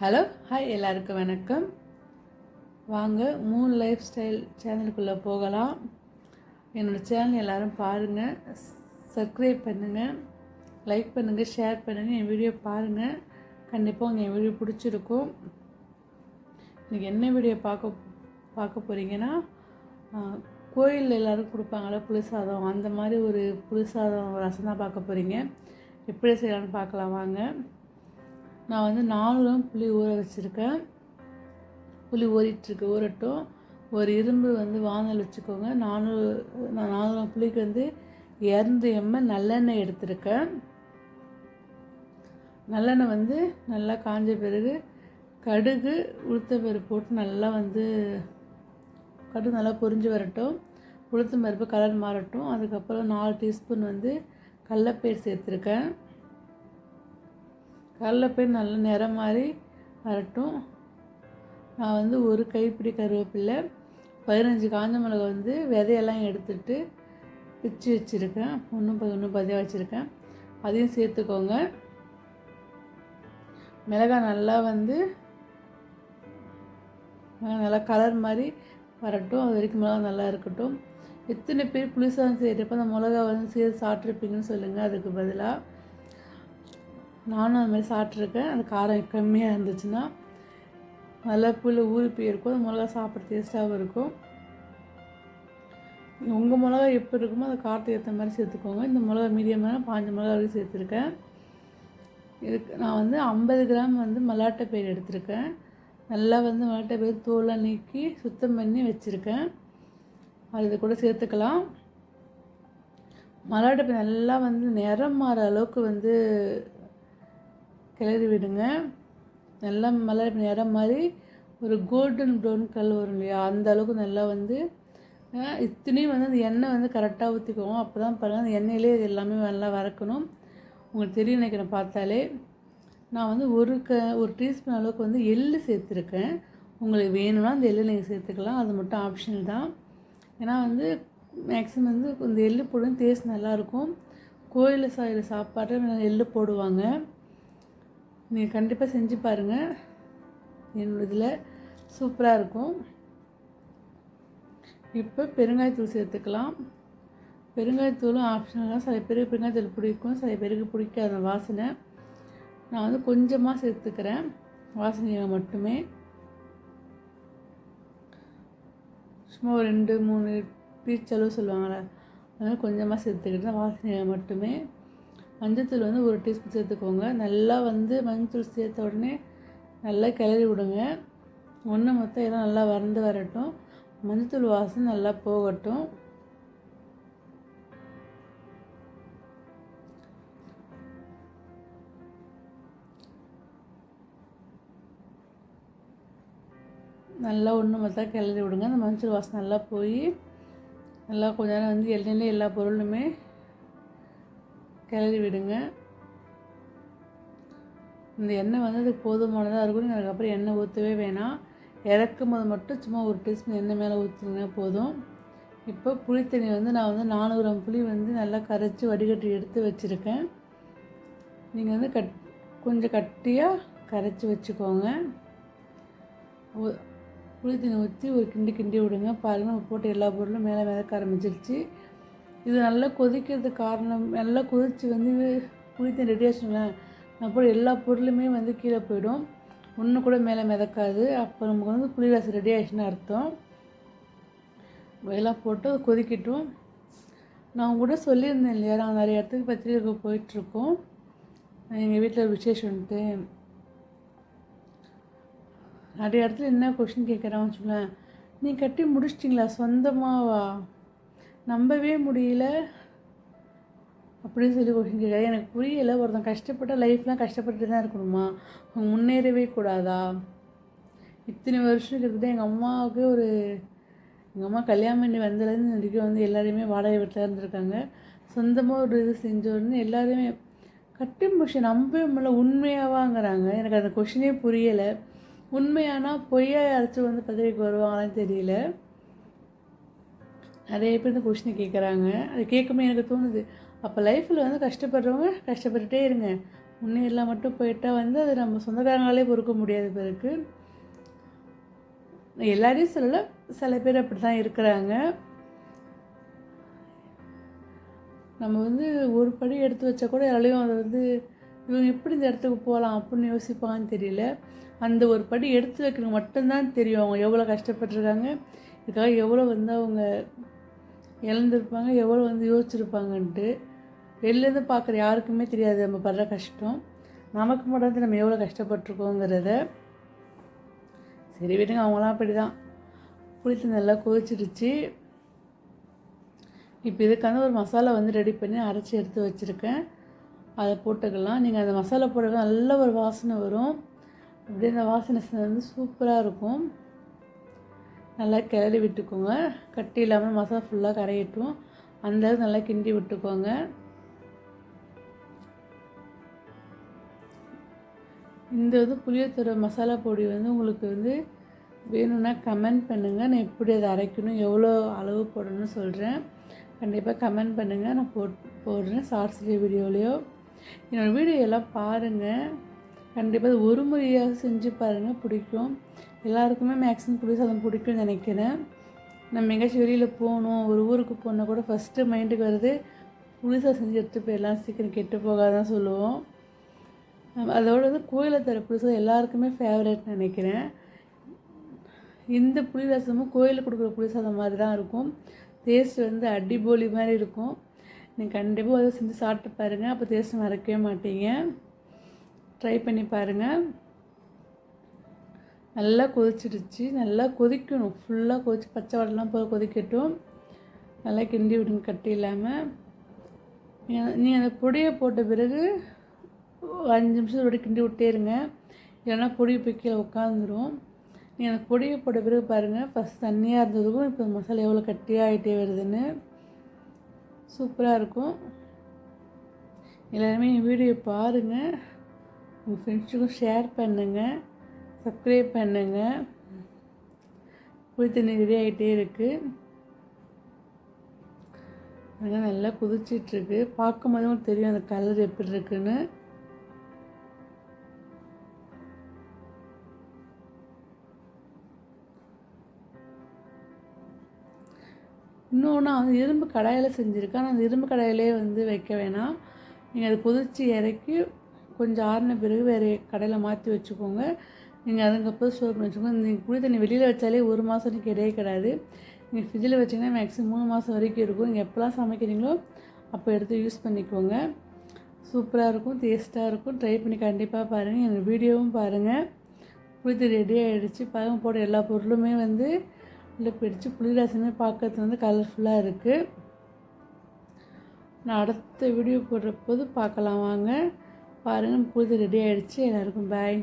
Hello hi எல்லாருக்கும் வணக்கம். வாங்க மூன் லைஃப் ஸ்டைல் சேனலுக்குள்ளே போகலாம். என்னோடய சேனல் எல்லோரும் பாருங்கள் சப்ஸ்கிரைப் பண்ணுங்கள் லைக் பண்ணுங்கள் ஷேர் பண்ணுங்கள் என் வீடியோ பாருங்கள் கண்டிப்பாக உங்கள் என் வீடியோ பிடிச்சிருக்கும். இன்றைக்கி என்ன வீடியோ பார்க்க பார்க்க போகிறீங்கன்னா கோயிலில் எல்லோரும் கொடுப்பாங்களா புளி சாதம் அந்த மாதிரி ஒரு புளிசாதம் ரசம் தான் பார்க்க போகிறீங்க எப்படி செய்யலாம்னு பார்க்கலாம் வாங்க. நான் வந்து நாலு கிராம் புளி ஊற வச்சுருக்கேன். புளி ஊறிட்டுருக்கு ஊறட்டும். ஒரு இரும்பு வந்து வானல் வச்சுக்கோங்க. நானூறு நான் நாலு கிராம் புளிக்கு வந்து இரநூறு எம்எல் நல்லெண்ணெய் எடுத்திருக்கேன். நல்லெண்ணெய் வந்து நல்லா காஞ்ச பிறகு கடுகு உளுத்த பருப்பு போட்டு நல்லா வந்து கடுகு நல்லா பொரிஞ்சு வரட்டும். உளுத்த பருப்பு கலர் மாறட்டும். அதுக்கப்புறம் நாலு டீஸ்பூன் வந்து கடலப்பயிர் சேர்த்துருக்கேன். கடலப்பயிர் நல்ல நிறம் மாதிரி வரட்டும். நான் வந்து ஒரு கைப்பிடி கருவேப்பிலை பதினஞ்சு காஞ்ச மிளகா வந்து விதையெல்லாம் எடுத்துட்டு பிச்சு வச்சுருக்கேன். ஒன்றும் ஒன்றும் பதியாக வச்சுருக்கேன். அதையும் சேர்த்துக்கோங்க. மிளகாய் நல்லா வந்து நல்லா கலர் மாதிரி வரட்டும். அது வரைக்கும் மிளகா நல்லா இருக்கட்டும். எத்தனை பேர் புளிசாதம் செய்கிறப்ப அந்த மிளகா வந்து சேர்த்து சாப்பிட்ருப்பீங்கன்னு சொல்லுங்கள் அதுக்கு பதிலாக நானும் அது மாதிரி சாப்பிட்ருக்கேன் அந்த காரம் கம்மியாக இருந்துச்சுன்னா நல்லா புல் ஊறி போயிருக்கும். அந்த மிளகா சாப்பிட்ற டேஸ்ட்டாகவும் இருக்கும். உங்கள் மிளகா எப்படி இருக்குமோ அந்த காரத்துக்கு ஏற்ற மாதிரி சேர்த்துக்கோங்க. இந்த மிளகா மீடியமான பாஞ்சு மிளகா வரைக்கும் சேர்த்துருக்கேன். இதுக்கு நான் வந்து ஐம்பது கிராம் வந்து மல்லாட்டை பயிர் எடுத்திருக்கேன். நல்லா வந்து மல்லாட்டை பயிர் தோலை நீக்கி சுத்தம் பண்ணி வச்சுருக்கேன். அது இது கூட சேர்த்துக்கலாம். மல்லாட்டை பயிர் நல்லா வந்து நிறம் மாற அளவுக்கு வந்து கிளறி விடுங்க. நல்லா மலர் நிறம் மாதிரி ஒரு கோல்டன் ப்ரௌன் கலர் வரும் இல்லையா? அந்த அளவுக்கு நல்லா வந்து இத்தனையும் வந்து அந்த எண்ணெய் வந்து கரெக்டாக ஊற்றிக்குவோம் அப்போ தான் பாருங்கள் அந்த எண்ணெயிலே இது எல்லாமே நல்லா வறக்கணும். உங்களுக்கு தெரியும் நினைக்கிறேன் பார்த்தாலே. நான் வந்து ஒரு க ஒரு டீஸ்பூன் அளவுக்கு வந்து எள்ளு சேர்த்துருக்கேன். உங்களுக்கு வேணும்னா அந்த எள்ளு நீங்கள் சேர்த்துக்கலாம். அது மட்டும் ஆப்ஷனல் தான். ஏன்னா வந்து மேக்ஸிமம் வந்து இந்த எள்ளு போடும் டேஸ்ட் நல்லாயிருக்கும் கோயிலில் சாயில் சாப்பாடு எள்ளு போடுவாங்க. நீங்கள் கண்டிப்பாக செஞ்சு பாருங்கள் என்னோட இதில் சூப்பராக இருக்கும். இப்போ பெருங்காயத்தூள் சேர்த்துக்கலாம். பெருங்காயத்தூளும் ஆப்ஷனலாக சில பேருக்கு பெருங்காயத்தூள் பிடிக்கும் சில பேருக்கு பிடிக்காத வாசனை. நான் வந்து கொஞ்சமாக சேர்த்துக்கிறேன். வாசனையாக மட்டுமே. சும்மா ஒரு ரெண்டு மூணு பீச்சளவு சொல்லுவாங்களே அதனால் கொஞ்சமாக சேர்த்துக்கிட்டு தான் வாசனையாக மட்டுமே. மஞ்சத்தூள் வந்து ஒரு டீஸ்பூன் சேர்த்துக்கோங்க. நல்லா வந்து மஞ்சத்தூள் சேர்த்த உடனே நல்லா கிளறி விடுங்க. ஒன்று மொத்தம் எல்லாம் நல்லா வறந்து வரட்டும். மஞ்சத்தூள் வாசனை நல்லா போகட்டும். நல்லா ஒன்று மொத்தம் கிளறி விடுங்க. அந்த மஞ்சள் வாசனை நல்லா போய் நல்லா கொஞ்ச நேரம் வந்து எண்ணெயிலே எல்லா பொருளுமே கிளறி விடுங்க. இந்த எண்ணெய் வந்து அதுக்கு போதுமானதாக இருக்கும். நீங்கள் அதுக்கப்புறம் எண்ணெய் ஊற்றவே வேணாம். இறக்கும் போது மட்டும் சும்மா ஒரு டீஸ்பூன் எண்ணெய் மேலே ஊற்றிங்கன்னா போதும். இப்போ புளித்தண்ணி வந்து நான் வந்து நானூறு புளி வந்து நல்லா கரைச்சி வடிகட்டி எடுத்து வச்சுருக்கேன். நீங்கள் வந்து கட் கொஞ்சம் கட்டியாக கரைச்சி வச்சுக்கோங்க. புளித்தண்ணி ஊற்றி ஒரு கிண்டி கிண்டி விடுங்க. பாருங்கள் நம்ம போட்டு எல்லா பொருளும் மேலே மேலே ஆரம்பிச்சிருச்சு இது நல்லா கொதிக்கிறதுக்கு காரணம் நல்லா கொதித்து வந்து புளித்தண்ணி ரெடி ஆச்சுங்களேன் அப்புறம் எல்லா பொருளுமே வந்து கீழே போயிடும். ஒன்று கூட மேலே மிதக்காது. அப்போ நமக்கு வந்து புளி ரெடி ஆயிடுச்சுன்னு அர்த்தம். எல்லாம் போட்டு கொதிக்கட்டும். நான் கூட சொல்லியிருந்தேன் இல்லையா? நான் நிறைய இடத்துக்கு பத்திரிக்கை போயிட்டுருக்கோம். எங்கள் வீட்டில் விசேஷம்ன்ட்டு நிறைய இடத்துல என்ன கொஷின் கேட்குறான்னு சொல்லுவேன் நீ கட்டி முடிச்சிட்டிங்களா? சொந்தமாவா? நம்பவே முடியல. அப்படின்னு சொல்லி கேட்குறாரு எனக்கு புரியலை. ஒருத்தன் கஷ்டப்பட்ட லைஃப்லாம் கஷ்டப்பட்டு தான் இருக்கணுமா? அவங்க முன்னேறவே கூடாதா? இத்தனை வருஷம் கிட்டத்தட்ட எங்கள் அம்மாவுக்கு ஒரு எங்கள் அம்மா கல்யாணம் பண்ணி வந்ததுலேருந்து வரைக்கும் வந்து எல்லாருமே வாடகை வீட்டில் இருந்திருக்காங்க. சொந்தமாக ஒரு இது செஞ்சோன்னு உடனே எல்லாருமே கட்டி முடிச்சு நம்பவே முடியல. உண்மையாவாங்கிறாங்க. எனக்கு அந்த கொஷினே புரியலை. உண்மையானால் பொய்யா யாராச்சும் வந்து பதவிக்கு வருவாங்களான்னு தெரியல. நிறைய பேர் இந்த கொஷினை கேட்குறாங்க அது கேட்கும்போது எனக்கு தோணுது அப்போ லைஃப்பில் வந்து கஷ்டப்படுறவங்க கஷ்டப்பட்டுட்டே இருங்க. முன்னேறலாம் மட்டும் போயிட்டால் வந்து அது நம்ம சொந்தக்காரங்களாலே பொறுக்க முடியாது பிறகு. எல்லாரையும் சொல்லலை சில பேர் அப்படி தான் இருக்கிறாங்க. நம்ம வந்து ஒரு படி எடுத்து வச்சா கூட யாராலையும் அதை வந்து இவங்க எப்படி இந்த இடத்துக்கு போகலாம் அப்படின்னு யோசிப்பாங்கன்னு தெரியல. அந்த ஒரு படி எடுத்து வைக்கிறது மட்டும்தான் தெரியும் அவங்க எவ்வளோ கஷ்டப்பட்டுருக்காங்க. இதுக்காக எவ்வளோ வந்து அவங்க இழந்திருப்பாங்க எவ்வளோ வந்து யோசிச்சிருப்பாங்கன்ட்டு. வெளிலேருந்து பார்க்குற யாருக்குமே தெரியாது நம்ம படுற கஷ்டம். நமக்கு மட்டும் நம்ம எவ்வளோ கஷ்டப்பட்டுருக்கோங்கிறத. சரி விடுங்க அவங்களாம் அப்படி தான் புளித்து நல்லா கொதிச்சிருச்சு இப்போ இதுக்கான ஒரு மசாலா வந்து ரெடி பண்ணி அரைச்சி எடுத்து வச்சுருக்கேன். அதை போட்டுக்கலாம். நீங்கள் அந்த மசாலா போட நல்ல ஒரு வாசனை வரும். அப்படியே அந்த வாசனை வந்து சூப்பராக இருக்கும். நல்லா கிளறி விட்டுக்கோங்க. கட்டி இல்லாமல் மசாலா ஃபுல்லாக கரையட்டும். அந்த நல்லா கிண்டி விட்டுக்கோங்க. இந்த வந்து புளியத்தூர மசாலா பொடி வந்து உங்களுக்கு வந்து வேணும்னா கமெண்ட் பண்ணுங்கள் நான் எப்படி அதை அரைக்கணும் எவ்வளோ அளவு போடணும்னு சொல்கிறேன் கண்டிப்பாக கமெண்ட் பண்ணுங்கள் நான் போட் போடுறேன் ஷார்ட்ஸ்லேயோ வீடியோலையோ என்னோடய வீடியோ எல்லாம் பாருங்கள் கண்டிப்பாக ஒரு முறையாக செஞ்சு பாருங்கள் பிடிக்கும். எல்லாருக்குமே மேக்ஸிமம் புளி சாதம் பிடிக்கும்னு நினைக்கிறேன். நம்ம எங்கேயாச்சும் வெளியில் போகணும் ஒரு ஊருக்கு போனால் கூட ஃபஸ்ட்டு மைண்டுக்கு வருது புளி சாதம் செஞ்சு எடுத்து போயிடலாம் சீக்கிரம் கெட்டு போகாதான் சொல்லுவோம். அதோட வந்து கோயிலில் தர புளி சாதம் எல்லாருக்குமே ஃபேவரட் நினைக்கிறேன். இந்த புளி ரசமும் கோயிலில் கொடுக்குற புளி சாதம் மாதிரி தான் இருக்கும். டேஸ்ட் வந்து அடிபோலி மாதிரி இருக்கும். நீங்கள் கண்டிப்பாக அதை செஞ்சு சாப்பிட்டு பாருங்கள் அப்போ டேஸ்ட் மறக்கவே மாட்டீங்க. ட்ரை பண்ணி பாருங்கள் நல்லா கொதிச்சிடுச்சு. நல்லா கொதிக்கணும். ஃபுல்லாக கொதிச்சு பச்சை வடலாம் போய் கொதிக்கட்டும். நல்லா கிண்டி விடுங்க கட்டி இல்லாமல் நீங்கள் அந்த பொடியை போட்ட பிறகு அஞ்சு நிமிஷம் கிண்டி விட்டே இருங்க. இல்லைன்னா பொடி போய் கீழே உட்காந்துரும் நீங்கள் அந்த பொடியை போட்ட பிறகு பாருங்கள் ஃபஸ்ட் தண்ணியாக இருந்ததுக்கும் இப்போ மசாலா எவ்வளோ கட்டியாக ஆகிட்டே வருதுன்னு. சூப்பராக இருக்கும். எல்லாருமே என் வீடியோ பாருங்கள் உங்கள் ஃப்ரெண்ட்ஸுக்கும் ஷேர் பண்ணுங்கள் சப்ஸ்கிரைப் பண்ணுங்கள் புளி தண்ணி ரெடி ஆகிட்டே இருக்குது அதெல்லாம் நல்லா குதிச்சிட்ருக்கு பார்க்கும் போதும் தெரியும் அந்த கலர் எப்படி இருக்குன்னு. இன்னொன்று அந்த இரும்பு கடாயில் செஞ்சுருக்கேன் ஆனால் அந்த இரும்பு கடாயிலே வந்து வைக்க வேணாம். நீங்கள் அதை கொதித்து இறக்கி கொஞ்சம் ஆறின பிறகு வேறு கடையில் மாற்றி வச்சுக்கோங்க. நீங்கள் அதுக்கப்புறம் ஸ்டோர் பண்ணி வச்சுக்கோங்க. நீங்கள் புளி தண்ணி வெளியில் வச்சாலே ஒரு மாதம் கிடையவே கிடையாது. நீங்கள் ஃப்ரிட்ஜில் வச்சிங்கன்னா மேக்ஸிமம் மூணு மாதம் வரைக்கும் இருக்கும். நீங்கள் எப்போல்லாம் சமைக்கிறீங்களோ அப்போ எடுத்து யூஸ் பண்ணிக்கோங்க. சூப்பராக இருக்கும் டேஸ்ட்டாக இருக்கும். ட்ரை பண்ணி கண்டிப்பாக பாருங்கள் எங்கள் வீடியோவும் பாருங்கள் புளித்து ரெடி ஆகிடுச்சு பாருங்கள் போட எல்லா பொருளுமே வந்து உள்ளே பிடிச்சி புளி ரசமே பார்க்கறது வந்து கலர்ஃபுல்லாக இருக்குது நான் அடுத்த வீடியோ போடுற போது பார்க்கலாம் வாங்க. பாருங்கள் புது ரெடி ஆகிடுச்சு எல்லாருக்கும் பாய்